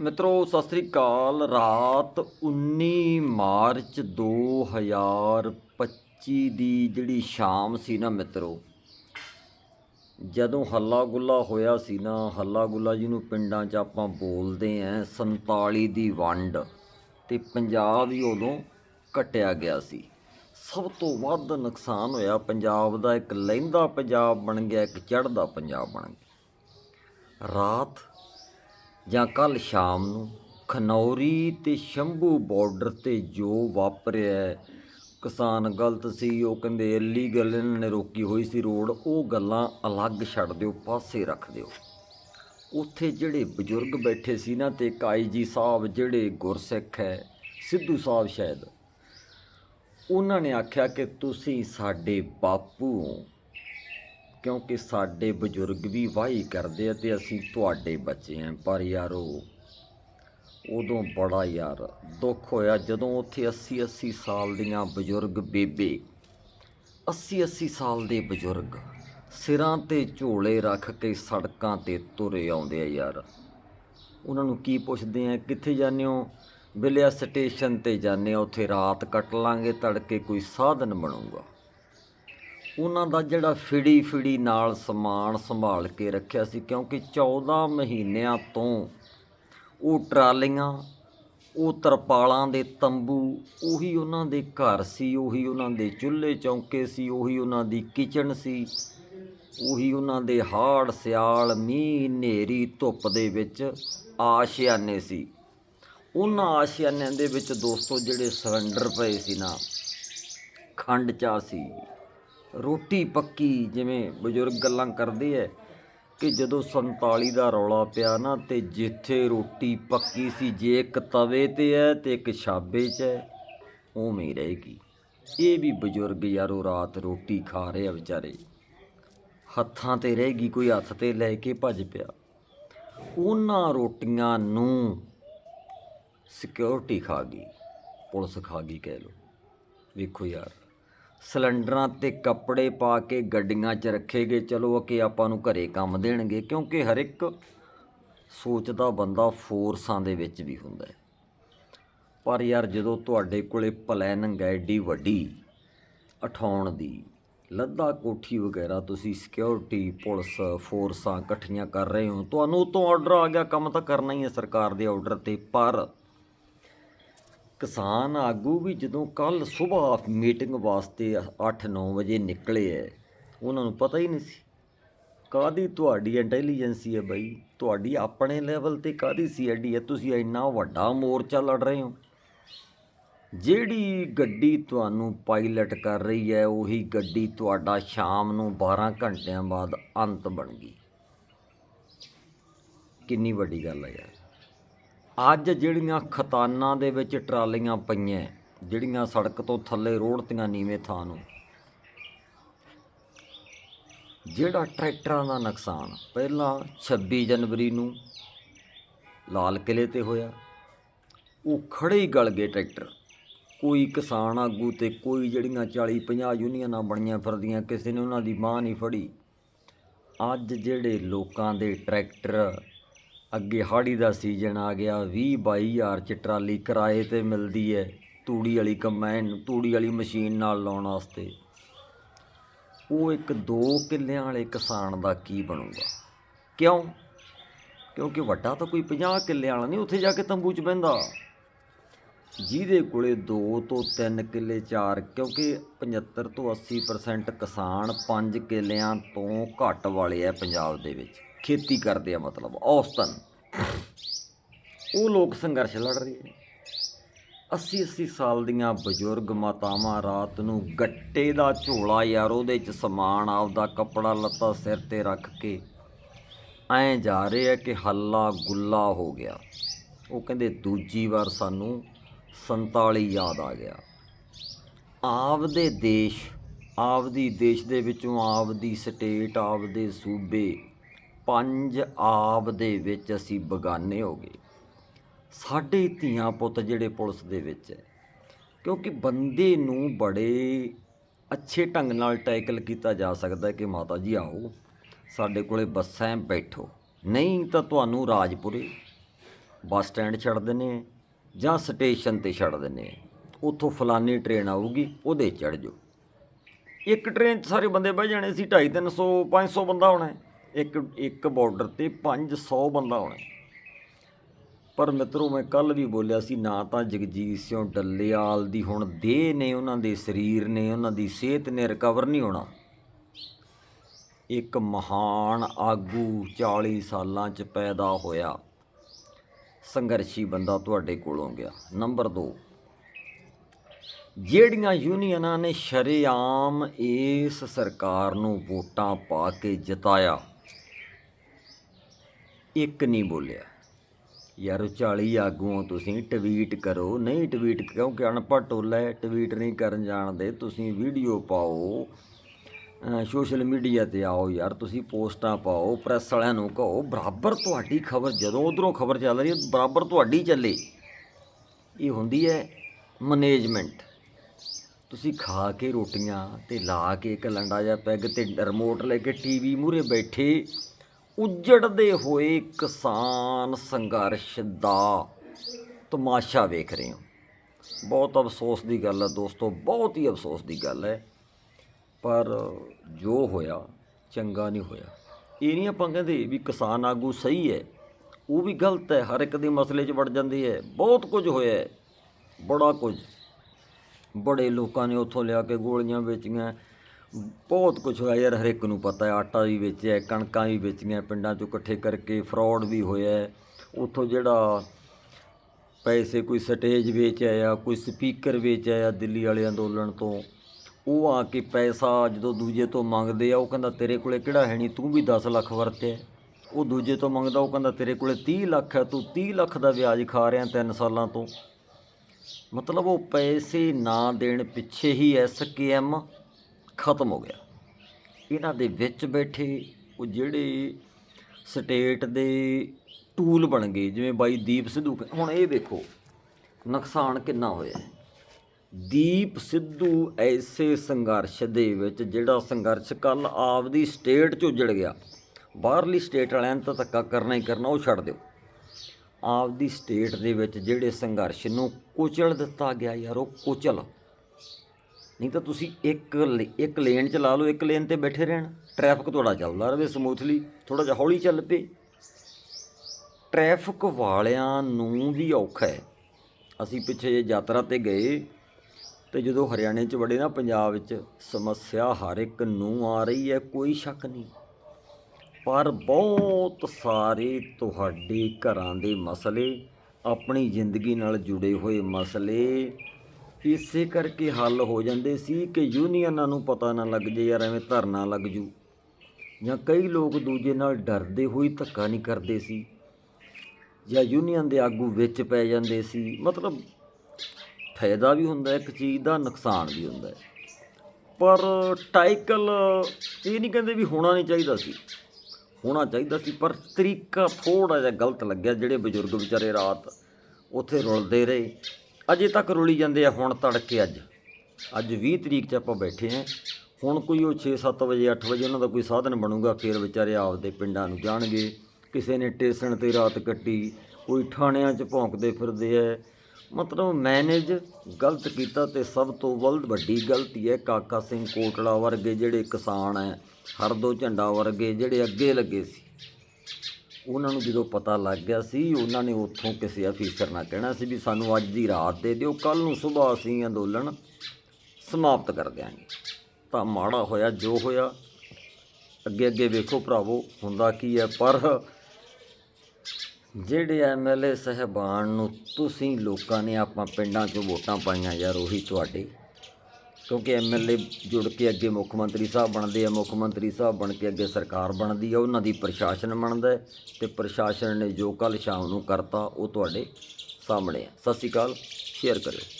ਮਿੱਤਰੋ, ਸਤਿ ਸ੍ਰੀ ਅਕਾਲ। ਰਾਤ 19 ਮਾਰਚ 2025 ਦੀ ਜਿਹੜੀ ਸ਼ਾਮ ਸੀ ਨਾ ਮਿੱਤਰੋ, ਜਦੋਂ ਹੱਲਾ ਗੁੱਲਾ ਹੋਇਆ ਸੀ ਨਾ ਹੱਲਾ ਗੁੱਲਾ ਜਿਹਨੂੰ ਪਿੰਡਾਂ 'ਚ ਆਪਾਂ ਬੋਲਦੇ ਆਂ 47 ਦੀ ਵੰਡ ਤੇ ਪੰਜਾਬ ਹੀ ਉਦੋਂ ਕਟਿਆ ਗਿਆ ਸੀ। ਸਭ ਤੋਂ ਵੱਧ ਨੁਕਸਾਨ ਹੋਇਆ ਪੰਜਾਬ ਦਾ, ਇੱਕ ਲਹਿੰਦਾ ਪੰਜਾਬ ਬਣ ਗਿਆ, ਇੱਕ ਚੜ੍ਹਦਾ ਪੰਜਾਬ ਬਣ ਗਿਆ। ਰਾਤ ਜਾਂ ਕੱਲ ਸ਼ਾਮ ਨੂੰ ਖਨੌਰੀ ਤੇ ਸ਼ੰਭੂ ਬਾਰਡਰ ਤੇ ਜੋ ਵਾਪਰਿਆ ਕਿਸਾਨ ਗਲਤ ਸੀ, ਉਹ ਕਹਿੰਦੇ ਇਲੀਗਲ ਇਹਨਾਂ ਨੇ ਰੋਕੀ ਹੋਈ ਸੀ ਰੋਡ, ਉਹ ਗੱਲਾਂ ਅਲੱਗ ਛੱਡ ਦਿਓ, ਪਾਸੇ ਰੱਖ ਦਿਓ। ਉੱਥੇ ਜਿਹੜੇ ਬਜ਼ੁਰਗ ਬੈਠੇ ਸੀ ਨਾ ਤੇ ਇੱਕ ਆਈਜੀ ਸਾਹਿਬ ਜਿਹੜੇ ਗੁਰਸਿੱਖ ਹੈ, ਸਿੱਧੂ ਸਾਹਿਬ ਸ਼ਾਇਦ, ਉਹਨਾਂ ਨੇ ਆਖਿਆ ਕਿ ਤੁਸੀਂ ਸਾਡੇ ਬਾਪੂ ਹੋ। ਕਿਉਂਕਿ ਸਾਡੇ ਬਜ਼ੁਰਗ ਵੀ ਵਾਹੀ ਕਰਦੇ ਆ ਤੇ ਅਸੀਂ ਤੁਹਾਡੇ ਬੱਚੇ ਆਂ। ਪਰ ਯਾਰੋ, ਉਦੋਂ ਬੜਾ ਯਾਰ ਦੁੱਖ ਹੋਇਆ ਜਦੋਂ ਉੱਥੇ 80 80 ਸਾਲ ਦੀਆਂ ਬਜ਼ੁਰਗ ਬੇਬੇ 80 80 ਸਾਲ ਦੇ ਬਜ਼ੁਰਗ ਸਿਰਾਂ ਤੇ ਝੋਲੇ ਰੱਖ ਕੇ ਸੜਕਾਂ ਤੇ ਤੁਰੇ ਆਉਂਦੇ ਆ ਯਾਰ। ਉਹਨਾਂ ਨੂੰ ਕੀ ਪੁੱਛਦੇ ਆ, ਕਿੱਥੇ ਜਾਂਦੇ ਹੋ? ਬਿਲਿਆ ਸਟੇਸ਼ਨ ਤੇ ਜਾਂਦੇ ਆ, ਉੱਥੇ ਰਾਤ ਕੱਟ ਲਾਂਗੇ, ਤੜਕੇ ਕੋਈ ਸਾਧਨ ਬਣੂਗਾ। ਉਹਨਾਂ ਦਾ ਜਿਹੜਾ ਫਿੜੀ ਫਿੜੀ ਨਾਲ ਸਮਾਨ ਸੰਭਾਲ ਕੇ ਰੱਖਿਆ ਸੀ, ਕਿਉਂਕਿ 14 ਮਹੀਨਿਆਂ ਤੋਂ ਉਹ ਟਰਾਲੀਆਂ, ਉਹ ਤਰਪਾਲਾਂ ਦੇ ਤੰਬੂ, ਉਹੀ ਉਹਨਾਂ ਦੇ ਘਰ ਸੀ, ਉਹੀ ਉਹਨਾਂ ਦੇ ਚੁੱਲ੍ਹੇ ਚੌਂਕੇ ਸੀ, ਉਹੀ ਉਹਨਾਂ ਦੀ ਕਿਚਨ ਸੀ, ਉਹੀ ਉਹਨਾਂ ਦੇ ਹਾੜ, ਸਿਆਲ, ਮੀਂਹ, ਹਨੇਰੀ, ਧੁੱਪ ਦੇ ਵਿੱਚ ਆਸ਼ਿਆਨੇ ਸੀ। ਉਹਨਾਂ ਆਸ਼ਿਆਨਿਆਂ ਦੇ ਵਿੱਚ ਦੋਸਤੋ ਜਿਹੜੇ ਸਿਲੰਡਰ ਪਏ ਸੀ ਨਾ, ਖੰਡ ਚਾਹ ਸੀ। ਰੋਟੀ ਪੱਕੀ ਜਿਵੇਂ ਬਜ਼ੁਰਗ ਗੱਲਾਂ ਕਰਦੇ ਐ ਕਿ ਜਦੋਂ 47 ਦਾ ਰੌਲਾ ਪਿਆ ਨਾ ਤੇ ਜਿੱਥੇ ਰੋਟੀ ਪੱਕੀ ਸੀ, ਜੇ ਇੱਕ ਤਵੇ ਤੇ ਐ ਤੇ ਇੱਕ ਛਾਬੇ 'ਚ ਐ, ਉਵੇਂ ਹੀ ਰਹੇਗੀ ਇਹ ਵੀ ਬਜ਼ੁਰਗ ਯਾਰੋ ਰਾਤ ਰੋਟੀ ਖਾ ਰਹੇ ਆ ਵਿਚਾਰੇ। ਹੱਥਾਂ ਤੇ ਰਹੇਗੀ ਕੋਈ ਹੱਥ ਤੇ ਲੈ ਕੇ ਭੱਜ ਪਿਆ। ਉਹਨਾਂ ਰੋਟੀਆਂ ਨੂੰ ਸਿਕਿਉਰਿਟੀ ਖਾ ਗਈ, ਪੁਲਿਸ ਖਾ ਗਈ ਕਹਿ ਲੋ ਵੇਖੋ ਯਾਰ ਸਿਲੰਡਰਾਂ ਤੇ ਕੱਪੜੇ ਪਾ ਕੇ ਗੱਡੀਆਂ 'ਚ ਰੱਖੇ ਗਏ ਚਲੋ ਕਿ ਆਪਾਂ ਨੂੰ ਘਰੇ ਕੰਮ ਦੇਣਗੇ, ਕਿਉਂਕਿ ਹਰ ਇੱਕ ਸੋਚਦਾ ਬੰਦਾ ਫੋਰਸਾਂ ਦੇ ਵਿੱਚ ਵੀ ਹੁੰਦਾ ਹੈ। ਪਰ ਯਾਰ, ਜਦੋਂ ਤੁਹਾਡੇ ਕੋਲੇ ਪਲੈਨਿੰਗ ਹੈ ਏਡੀ ਵੱਡੀ, ਉਠਾਉਣ ਦੀ, ਲੱਦਾ ਕੋਠੀ ਵਗੈਰਾ ਤੁਸੀਂ ਸਿਕਿਉਰਿਟੀ ਪੁਲਿਸ ਫੋਰਸਾਂ ਇਕੱਠੀਆਂ ਕਰ ਰਹੇ ਹੋ, ਤੁਹਾਨੂੰ ਉਤੋਂ ਆਰਡਰ ਆ ਗਿਆ, ਕੰਮ ਤਾਂ ਕਰਨਾ ਹੀ ਹੈ ਸਰਕਾਰ ਦੇ ਆਰਡਰ ਤੇ, ਪਰ ਕਿਸਾਨ ਆਗੂ ਵੀ ਜਦੋਂ ਕੱਲ ਸਵੇਰ ਮੀਟਿੰਗ ਵਾਸਤੇ 8-9 ਵਜੇ ਨਿਕਲੇ ਐ, ਉਹਨਾਂ ਨੂੰ ਪਤਾ ਹੀ ਨਹੀਂ ਸੀ। ਕਾਦੀ ਤੁਹਾਡੀ ਇੰਟੈਲੀਜੈਂਸੀ ਹੈ ਬਈ? ਤੁਹਾਡੀ ਆਪਣੇ ਲੈਵਲ ਤੇ ਕਾਦੀ ਸੀਆਈਡੀ ਹੈ ਤੁਸੀਂ ਇੰਨਾ ਵੱਡਾ ਮੋਰਚਾ ਲੜ ਰਹੇ ਹੋ। ਜਿਹੜੀ ਗੱਡੀ ਤੁਹਾਨੂੰ ਪਾਇਲਟ ਕਰ ਰਹੀ ਹੈ ਉਹੀ ਗੱਡੀ ਤੁਹਾਡਾ ਸ਼ਾਮ ਨੂੰ 12 ਘੰਟਿਆਂ ਬਾਅਦ ਅੰਤ ਬਣ ਗਈ। ਕਿੰਨੀ ਵੱਡੀ ਗੱਲ ਹੈ ਯਾਰ। ਅੱਜ ਜਿਹੜੀਆਂ ਖਤਾਨਾਂ ਦੇ ਵਿੱਚ ਟਰਾਲੀਆਂ ਪਈਆਂ, ਜਿਹੜੀਆਂ ਸੜਕ ਤੋਂ ਥੱਲੇ ਰੋੜਤੀਆਂ ਨੀਵੇਂ ਥਾਂ ਨੂੰ, ਜਿਹੜਾ ਟਰੈਕਟਰਾਂ ਦਾ ਨੁਕਸਾਨ, ਪਹਿਲਾਂ 26 ਜਨਵਰੀ ਨੂੰ ਲਾਲ ਕਿਲੇ ਤੇ ਹੋਇਆ, ਉਹ ਖੜੇ ਹੀ ਗਲ ਗਏ ਟਰੈਕਟਰ। ਕੋਈ ਕਿਸਾਨ ਆਗੂ ਤੇ ਕੋਈ ਜਿਹੜੀਆਂ 40 50 ਯੂਨੀਅਨਾਂ ਬਣੀਆਂ ਫਿਰਦੀਆਂ, ਕਿਸੇ ਨੇ ਉਹਨਾਂ ਦੀ ਬਾਂਹ ਨਹੀਂ ਫੜੀ। ਅੱਜ ਜਿਹੜੇ ਲੋਕਾਂ ਦੇ ਟਰੈਕਟਰ ਅੱਗੇ ਹਾੜੀ ਦਾ ਸੀਜ਼ਨ ਆ ਗਿਆ 20 22000 ਚ ਟਰਾਲੀ ਕਿਰਾਏ ਤੇ ਮਿਲਦੀ ਹੈ ਤੂੜੀ ਵਾਲੀ ਕੰਬਾਈਨ, ਤੂੜੀ ਵਾਲੀ ਮਸ਼ੀਨ ਨਾਲ ਲਾਉਣ ਵਾਸਤੇ। ਉਹ ਇੱਕ ਦੋ ਕਿੱਲਿਆਂ ਵਾਲੇ ਕਿਸਾਨ ਦਾ ਕੀ ਬਣੂਗਾ? ਕਿਉਂ? ਕਿਉਂਕਿ ਵੱਡਾ ਤਾਂ ਕੋਈ 50 ਕਿੱਲਿਆਂ ਵਾਲਾ ਨਹੀਂ, ਉੱਥੇ ਜਾ ਕੇ ਤੰਬੂ 'ਚ ਬਹਿੰਦਾ। ਜਿਹਦੇ ਕੋਲੇ 2 ਤੋਂ 3 ਕਿੱਲੇ 4 ਕਿਉਂਕਿ 75 ਤੋਂ 80% ਕਿਸਾਨ 5 ਕਿੱਲਿਆਂ ਤੋਂ ਘੱਟ ਵਾਲੇ ਆ ਪੰਜਾਬ ਦੇ ਵਿੱਚ। ਖੇਤੀ ਕਰਦੇ ਆ ਮਤਲਬ ਔਸਤਨ ਉਹ ਲੋਕ ਸੰਘਰਸ਼ ਲੜ ਰਹੇ ਨੇ। 80 80 ਸਾਲ ਦੀਆਂ ਬਜ਼ੁਰਗ ਮਾਤਾਵਾਂ ਰਾਤ ਨੂੰ ਗੱਟੇ ਦਾ ਝੋਲਾ ਯਾਰ ਉਹਦੇ 'ਚ ਸਮਾਨ, ਆਪਦਾ ਕੱਪੜਾ, ਲੱਤਾ, ਸਿਰ ਤੇ ਰੱਖ ਕੇ ਐਂ ਜਾ ਰਹੇ ਆ ਕਿ ਹੱਲਾ ਗੁੱਲਾ ਹੋ ਗਿਆ। ਉਹ ਕਹਿੰਦੇ ਦੂਜੀ ਵਾਰ ਸਾਨੂੰ 47 ਯਾਦ ਆ ਗਿਆ। ਆਪਦੇ ਦੇਸ਼, ਆਪਦੀ ਦੇਸ਼ ਦੇ ਵਿੱਚੋਂ ਆਪਦੀ ਸਟੇਟ, ਆਪਦੇ ਸੂਬੇ ਪੰਜ ਆਪ ਦੇ ਵਿੱਚ ਅਸੀਂ ਬਗਾਨੇ ਹੋ ਗਏ। ਸਾਡੇ ਧੀਆਂ ਪੁੱਤ ਜਿਹੜੇ ਪੁਲਿਸ ਦੇ ਵਿੱਚ ਹੈ, ਕਿਉਂਕਿ ਬੰਦੇ ਨੂੰ ਬੜੇ ਅੱਛੇ ਢੰਗ ਨਾਲ ਟੈਕਲ ਕੀਤਾ ਜਾ ਸਕਦਾ ਕਿ ਮਾਤਾ ਜੀ ਆਓ, ਸਾਡੇ ਕੋਲੇ ਬੱਸਾਂ ਬੈਠੋ। ਨਹੀਂ ਤਾਂ ਤੁਹਾਨੂੰ ਰਾਜਪੁਰੇ ਬੱਸ ਸਟੈਂਡ ਛੱਡ ਦਿੰਦੇ ਜਾਂ ਸਟੇਸ਼ਨ ਤੇ ਛੱਡ ਦਿੰਦੇ ਉੱਥੋਂ ਫਲਾਨੀ ਟ੍ਰੇਨ ਆਊਗੀ, ਉਹਦੇ ਚੜ ਜਾਓ। ਇੱਕ ਟ੍ਰੇਨ 'ਚ ਸਾਰੇ ਬੰਦੇ ਬਹਿ ਜਾਣੇ ਸੀ 250 300 500 ਬੰਦਾ ਹੋਣਾ ਇੱਕ ਇੱਕ ਬਾਰਡਰ ਤੇ 500 ਬੰਦਾ ਹੋਣਾ ਪਰ ਮਿੱਤਰੋ, ਮੈਂ ਕੱਲ ਵੀ ਬੋਲਿਆ ਸੀ, ਨਾ ਤਾਂ ਜਗਜੀਤ ਸਿੰਘ ਡੱਲੇਵਾਲ ਦੀ ਹੁਣ ਦੇਹ ਨੇ ਉਹਨਾਂ ਦੇ ਸਰੀਰ ਨੇ, ਉਹਨਾਂ ਦੀ ਸਿਹਤ ਨੇ ਰਿਕਵਰ ਨਹੀਂ ਹੋਣਾ। ਇੱਕ ਮਹਾਨ ਆਗੂ 40 ਸਾਲਾਂ 'ਚ ਪੈਦਾ ਹੋਇਆ। ਸੰਘਰਸ਼ੀ ਬੰਦਾ ਤੁਹਾਡੇ ਕੋਲੋਂ ਗਿਆ। ਨੰਬਰ 2 ਜਿਹੜੀਆਂ ਯੂਨੀਅਨਾਂ ਨੇ ਸ਼ਰੇਆਮ ਇਸ ਸਰਕਾਰ ਨੂੰ ਵੋਟਾਂ ਪਾ ਕੇ ਜਿਤਾਇਆ ਇੱਕ ਨਹੀਂ ਬੋਲਿਆ। ਯਾਰ 40 ਆਗੂਆਂ ਤੁਸੀਂ ਟਵੀਟ ਕਰੋ। ਨਹੀਂ ਟਵੀਟ ਕਿਉਂਕਿ ਅਨਪੜ੍ਹ ਟੋਲਾ ਹੈ, ਟਵੀਟ ਨਹੀਂ ਕਰਨ ਜਾਣਦੇ। ਤੁਸੀਂ ਵੀਡੀਓ ਪਾਓ ਸੋਸ਼ਲ ਮੀਡੀਆ ਤੇ ਆਓ ਯਾਰ। ਤੁਸੀਂ ਪੋਸਟਾਂ ਪਾਓ, ਪ੍ਰੈਸ ਵਾਲਿਆਂ ਨੂੰ ਕਹੋ, ਬਰਾਬਰ ਤੁਹਾਡੀ ਖਬਰ ਜਦੋਂ ਉਧਰੋਂ ਖਬਰ ਚੱਲ ਰਹੀ ਹੈ, ਬਰਾਬਰ ਤੁਹਾਡੀ ਚੱਲੇ। ਇਹ ਹੁੰਦੀ ਹੈ ਮੈਨੇਜਮੈਂਟ ਤੁਸੀਂ ਖਾ ਕੇ ਰੋਟੀਆਂ ਤੇ ਲਾ ਕੇ ਇੱਕ ਲੰਡਾ ਜਿਹਾ ਪੈਗ ਤੇ ਰਿਮੋਟ ਲੈ ਕੇ ਟੀਵੀ ਮੂਹਰੇ ਬੈਠੇ ਉੱਜੜਦੇ ਹੋਏ ਕਿਸਾਨ ਸੰਘਰਸ਼ ਦਾ ਤਮਾਸ਼ਾ ਵੇਖ ਰਹੇ ਹੋ। ਬਹੁਤ ਅਫਸੋਸ ਦੀ ਗੱਲ ਹੈ ਦੋਸਤੋ, ਬਹੁਤ ਹੀ ਅਫਸੋਸ ਦੀ ਗੱਲ ਹੈ। ਪਰ ਜੋ ਹੋਇਆ, ਚੰਗਾ ਨਹੀਂ ਹੋਇਆ। ਇਹ ਨਹੀਂ ਆਪਾਂ ਕਹਿੰਦੇ ਵੀ ਕਿਸਾਨ ਆਗੂ ਸਹੀ ਹੈ, ਉਹ ਵੀ ਗਲਤ ਹੈ, ਹਰ ਇੱਕ ਦੇ ਮਸਲੇ 'ਚ ਵੜ ਜਾਂਦੀ ਹੈ। ਬਹੁਤ ਕੁਝ ਹੋਇਆ ਹੈ, ਬੜਾ ਕੁਝ। ਬੜੇ ਲੋਕਾਂ ਨੇ ਉੱਥੋਂ ਲਿਆ ਕੇ ਗੋਲੀਆਂ ਵੇਚੀਆਂ ਬਹੁਤ ਕੁਝ ਹੋਇਆ ਯਾਰ ਹਰ ਇੱਕ ਨੂੰ ਪਤਾ ਹੈ, ਆਟਾ ਵੀ ਵੇਚਿਆ, ਕਣਕਾਂ ਵੀ ਵੇਚੀਆਂ, ਪਿੰਡਾਂ 'ਚੋਂ ਇਕੱਠੇ ਕਰਕੇ ਫਰਾਡ ਵੀ ਹੋਇਆ ਉੱਥੋਂ ਜਿਹੜਾ ਪੈਸੇ ਕੋਈ ਸਟੇਜ ਵੇਚ ਆਇਆ ਕੋਈ ਸਪੀਕਰ ਵੇਚ ਆਇਆ ਦਿੱਲੀ ਵਾਲੇ ਅੰਦੋਲਨ ਤੋਂ, ਉਹ ਆ ਕੇ ਪੈਸਾ ਜਦੋਂ ਦੂਜੇ ਤੋਂ ਮੰਗਦੇ ਆ, ਉਹ ਕਹਿੰਦਾ ਤੇਰੇ ਕੋਲੇ ਕਿਹੜਾ ਹੈ ਨਹੀਂ ਤੂੰ ਵੀ 10 ਲੱਖ ਵਰਤਿਆ ਉਹ ਦੂਜੇ ਤੋਂ ਮੰਗਦਾ, ਉਹ ਕਹਿੰਦਾ ਤੇਰੇ ਕੋਲੇ 30 ਲੱਖ ਹੈ, ਤੂੰ 30 ਲੱਖ ਦਾ ਵਿਆਜ ਖਾ ਰਿਹਾ 3 ਸਾਲਾਂ ਤੋਂ। ਮਤਲਬ ਉਹ ਪੈਸੇ ਨਾ ਦੇਣ ਪਿੱਛੇ ਹੀ ਐਸਕੇਐਮ ਖਤਮ ਹੋ ਗਿਆ। ਇਹਨਾਂ ਦੇ ਵਿੱਚ ਬੈਠੇ ਉਹ ਜਿਹੜੇ ਸਟੇਟ ਦੇ ਟੂਲ ਬਣ ਗਏ, ਜਿਵੇਂ ਬਾਈ ਦੀਪ ਸਿੱਧੂ। ਹੁਣ ਇਹ ਵੇਖੋ, ਨੁਕਸਾਨ ਕਿੰਨਾ ਹੋਇਆ ਦੀਪ ਸਿੱਧੂ ਐਸੇ ਸੰਘਰਸ਼ ਦੇ ਵਿੱਚ, ਜਿਹੜਾ ਸੰਘਰਸ਼ ਕੱਲ ਆਪਦੀ ਸਟੇਟ 'ਚ ਉਜੜ ਗਿਆ। ਬਾਹਰਲੀ ਸਟੇਟ ਵਾਲਿਆਂ ਨੂੰ ਤਾਂ ਧੱਕਾ ਕਰਨਾ ਹੀ ਕਰਨਾ, ਉਹ ਛੱਡ ਦਿਓ। ਆਪਦੀ ਸਟੇਟ ਦੇ ਵਿੱਚ ਜਿਹੜੇ ਸੰਘਰਸ਼ ਨੂੰ ਕੁਚਲ ਦਿੱਤਾ ਗਿਆ ਯਾਰ, ਉਹ ਕੁਚਲ। ਨਹੀਂ ਤਾਂ ਤੁਸੀਂ ਇੱਕ ਲੇ- ਇੱਕ ਲੇਨ ਚ ਲਾ ਲਓ, ਇੱਕ ਲੇਨ ਤੇ ਬੈਠੇ ਰਹਿਣ। ਟ੍ਰੈਫਿਕ ਤੁਹਾਡਾ ਚੱਲਦਾ ਰਹੇ ਸਮੂਥਲੀ ਥੋੜਾ ਜਿਹਾ ਹੌਲੀ ਚੱਲ ਪਏ। ਟ੍ਰੈਫਿਕ ਵਾਲਿਆਂ ਨੂੰ ਵੀ ਔਖਾ ਹੈ। ਅਸੀਂ ਪਿੱਛੇ ਜੇ ਯਾਤਰਾ ਤੇ ਗਏ ਤੇ ਜਦੋਂ ਹਰਿਆਣੇ ਚ ਵੜੇ ਨਾ, ਪੰਜਾਬ ਵਿੱਚ ਸਮੱਸਿਆ ਹਰ ਇੱਕ ਨੂੰ ਆ ਰਹੀ ਹੈ, ਕੋਈ ਸ਼ੱਕ ਨਹੀਂ। ਪਰ ਬਹੁਤ ਸਾਰੇ ਤੁਹਾਡੇ ਘਰਾਂ ਦੇ ਮਸਲੇ, ਆਪਣੀ ਜ਼ਿੰਦਗੀ ਨਾਲ ਜੁੜੇ ਹੋਏ ਮਸਲੇ ਇਸੇ ਕਰਕੇ ਹੱਲ ਹੋ ਜਾਂਦੇ ਸੀ ਕਿ ਯੂਨੀਅਨਾਂ ਨੂੰ ਪਤਾ ਨਾ ਲੱਗ ਜੇ ਯਾਰ ਐਵੇਂ ਧਰਨਾ ਲੱਗ ਜੂ। ਜਾਂ ਕਈ ਲੋਕ ਦੂਜੇ ਨਾਲ ਡਰਦੇ ਹੋਈ ਧੱਕਾ ਨਹੀਂ ਕਰਦੇ ਸੀ। ਜਾਂ ਯੂਨੀਅਨ ਦੇ ਆਗੂ ਵਿੱਚ ਪੈ ਜਾਂਦੇ ਸੀ। ਮਤਲਬ ਫਾਇਦਾ ਵੀ ਹੁੰਦਾ, ਇੱਕ ਚੀਜ਼ ਦਾ ਨੁਕਸਾਨ ਵੀ ਹੁੰਦਾ ਪਰ ਟਾਈਕਲ ਇਹ ਨਹੀਂ ਕਹਿੰਦੇ ਵੀ ਹੋਣਾ ਨਹੀਂ ਚਾਹੀਦਾ ਸੀ। ਹੋਣਾ ਚਾਹੀਦਾ ਸੀ, ਪਰ ਤਰੀਕਾ ਥੋੜਾ ਜਿਹਾ ਗਲਤ ਲੱਗਿਆ। ਜਿਹੜੇ ਬਜ਼ੁਰਗ ਵਿਚਾਰੇ ਰਾਤ ਉੱਥੇ ਰੁਲਦੇ ਰਹੇ ਅਜੇ ਤੱਕ ਰੁਲੀ ਜਾਂਦੇ ਆ, ਹੁਣ ਤੜਕੇ ਅੱਜ। ਅੱਜ 20 ਤਰੀਕ 'ਚ ਆਪਾਂ ਬੈਠੇ ਹਾਂ ਹੁਣ ਕੋਈ ਉਹ 6-7 ਵਜੇ 8 ਵਜੇ ਉਹਨਾਂ ਦਾ ਕੋਈ ਸਾਧਨ ਬਣੂਗਾ, ਫਿਰ ਵਿਚਾਰੇ ਆਪਦੇ ਪਿੰਡਾਂ ਨੂੰ ਜਾਣਗੇ। ਕਿਸੇ ਨੇ ਟੇਸਣ ਤੇ ਰਾਤ ਕੱਟੀ, ਕੋਈ ਥਾਣਿਆਂ 'ਚ ਭੌਂਕਦੇ ਫਿਰਦੇ ਐ। ਮਤਲਬ ਮੈਨੇਜ ਗਲਤ ਕੀਤਾ ਤੇ ਸਭ ਤੋਂ ਵੱਧ ਵੱਡੀ ਗਲਤੀ ਹੈ ਕਾਕਾ ਸਿੰਘ ਕੋਟਲਾ ਵਰਗੇ ਜਿਹੜੇ ਕਿਸਾਨ ਐ ਹਰਦੋ ਝੰਡਾ ਵਰਗੇ ਜਿਹੜੇ ਅੱਗੇ ਲੱਗੇ ਸੀ। ਉਹਨਾਂ ਨੂੰ ਜਦੋਂ ਪਤਾ ਲੱਗ ਗਿਆ ਸੀ, ਉਹਨਾਂ ਨੇ ਉੱਥੋਂ ਕਿਸੇ ਅਫੀਸਰ ਨਾਲ ਕਹਿਣਾ ਸੀ ਵੀ ਸਾਨੂੰ ਅੱਜ ਦੀ ਰਾਤ ਦੇ ਦਿਓ ਕੱਲ ਨੂੰ ਸਵੇਰ ਅਸੀਂ ਅੰਦੋਲਨ ਸਮਾਪਤ ਕਰ ਦਿਆਂਗੇ। ਤਾਂ ਮਾੜਾ ਹੋਇਆ, ਜੋ ਹੋਇਆ, ਅੱਗੇ ਅੱਗੇ ਵੇਖੋ ਭਰਾਵੋ, ਹੁੰਦਾ ਕੀ ਹੈ, ਪਰ ਜਿਹੜੇ ਐਮਐਲਏ ਸਹਿਬਾਨ ਨੂੰ ਤੁਸੀਂ ਲੋਕਾਂ ਨੇ ਆਪਾਂ ਪਿੰਡਾਂ 'ਚੋਂ ਵੋਟਾਂ ਪਾਈਆਂ ਯਾਰ, ਉਹੀ ਤੁਹਾਡੇ। ਕਿਉਂਕਿ ਐਮਐਲਏ ਜੁੜ ਕੇ ਅੱਗੇ ਮੁੱਖ ਮੰਤਰੀ ਸਾਹਿਬ ਬਣਦੇ ਆ, ਮੁੱਖ ਮੰਤਰੀ ਸਾਹਿਬ ਬਣ ਕੇ ਅੱਗੇ ਸਰਕਾਰ ਬਣਦੀ ਆ, ਉਹਨਾਂ ਦੀ ਪ੍ਰਸ਼ਾਸਨ ਬਣਦਾ ਹੈ ਤੇ ਪ੍ਰਸ਼ਾਸਨ ਨੇ ਜੋ ਕੱਲ ਸ਼ਾਮ ਨੂੰ ਕਰਤਾ ਉਹ ਤੁਹਾਡੇ ਸਾਹਮਣੇ ਆ। ਸਤਿ ਸ਼੍ਰੀ ਅਕਾਲ, ਸ਼ੇਅਰ ਕਰਿਓ।